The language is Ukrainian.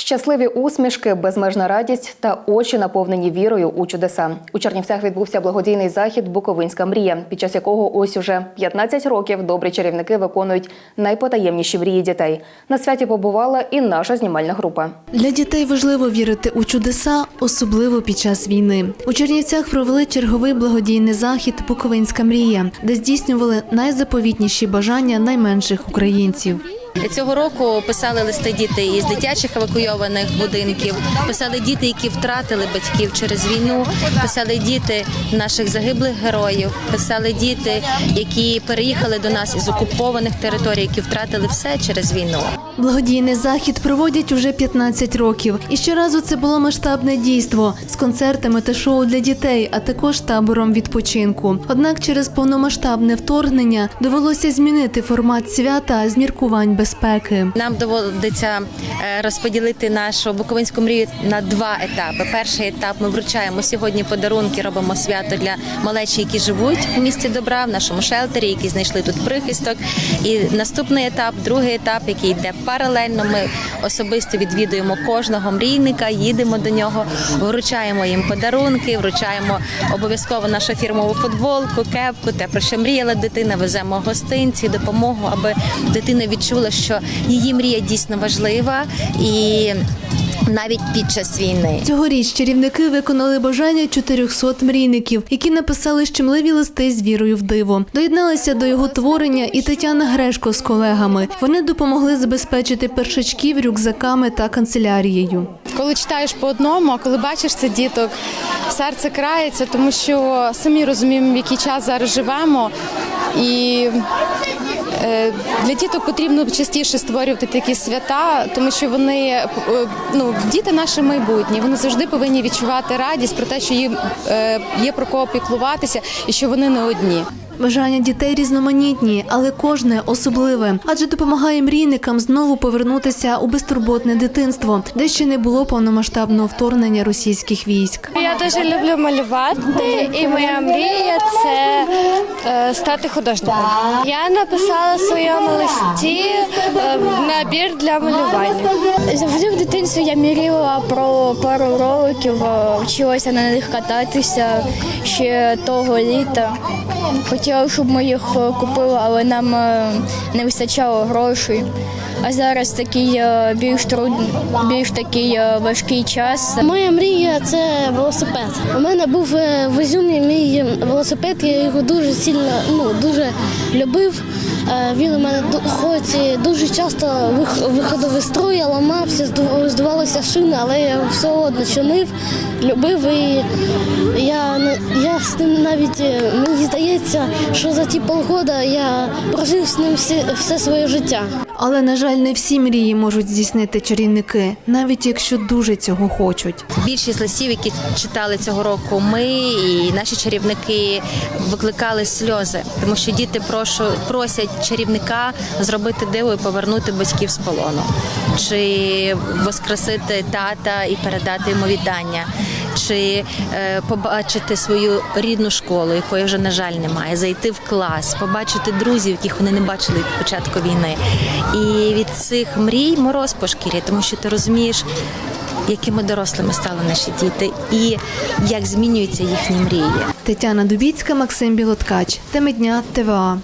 Щасливі усмішки, безмежна радість та очі наповнені вірою у чудеса. У Чернівцях відбувся благодійний захід Буковинська мрія, під час якого ось уже 15 років добрі чарівники виконують найпотаємніші мрії дітей. На святі побувала і наша знімальна група. Для дітей важливо вірити у чудеса, особливо під час війни. У Чернівцях провели черговий благодійний захід Буковинська мрія, де здійснювали найзаповітніші бажання найменших українців. Цього року писали листи діти із дитячих евакуйованих будинків, писали діти, які втратили батьків через війну, писали діти наших загиблих героїв, писали діти, які переїхали до нас із окупованих територій, які втратили все через війну. Благодійний захід проводять уже 15 років, і щоразу це було масштабне дійство з концертами та шоу для дітей, а також табором відпочинку. Однак через повномасштабне вторгнення довелося змінити формат свята з міркувань безпеки. Нам доводиться е, розподілити нашу буковинську мрію на два етапи. Перший етап ми вручаємо сьогодні подарунки, робимо свято для малечі, які живуть в місті добра, в нашому шелтері, які знайшли тут прихисток. І наступний етап, другий етап, який йде паралельно. Ми особисто відвідуємо кожного мрійника, їдемо до нього, вручаємо їм подарунки, вручаємо обов'язково нашу фірмову футболку, кепку, те про що мріяла дитина. Веземо гостинці, допомогу, аби дитина відчула, що її мрія дійсно важлива і. Навіть під час війни Цьогоріч чарівники виконали бажання 400 мрійників, які написали щемливі листи з вірою в диво. Доєдналися до його творення і Тетяна Грешко з колегами. Вони допомогли забезпечити першачків рюкзаками та канцелярією. Коли читаєш по одному, а коли бачиш це діток, серце крається, тому що самі розуміємо, в який час зараз живемо. І для діток потрібно частіше створювати такі свята, тому що вони е, ну, діти наше майбутнє. Вони завжди повинні відчувати радість про те, що їм е, є про кого піклуватися і що вони не одні. Бажання дітей різноманітні, але кожне особливе, адже допомагає мрійникам знову повернутися у безтурботне дитинство, де ще не було повномасштабного вторгнення російських військ. Я дуже люблю малювати, і моя мрія це е, стати художником. Я написала в своєму листі е, набір для малювання. Завжди в дитинстві я мріяла про пару роликів, е, вчилася на них кататися ще того літа. Хотіла, щоб ми їх купили, але нам е, не вистачало грошей. А зараз такий е, більш труд, більш такий важкий час. Моя мрія це велосипед. У мене був в Ізюмі мій велосипед, я його дуже сильно, ну дуже любив. Він у мене хоч дуже часто вих- виходив із строю, я ламався, зду- здувалися шини, але я все одно чинив, любив і я, не- я з ним навіть е, мені здається, що за ті полгода я прожив з ним всі, все своє життя. Але на жаль, не всі мрії можуть здійснити чарівники, навіть якщо дуже цього хочуть. більшість листів, які читали цього року, ми і наші чарівники викликали сльози, тому що діти прошу, просять чарівника зробити диво і повернути батьків з полону, чи воскресити тата і передати йому вітання. Чи е, побачити свою рідну школу, якої вже на жаль немає, зайти в клас, побачити друзів, яких вони не бачили від початку війни. І від цих мрій мороз по шкірі, тому що ти розумієш, якими дорослими стали наші діти, і як змінюються їхні мрії. Тетяна Дубіцька, Максим Білоткач. Теми дня ТВА.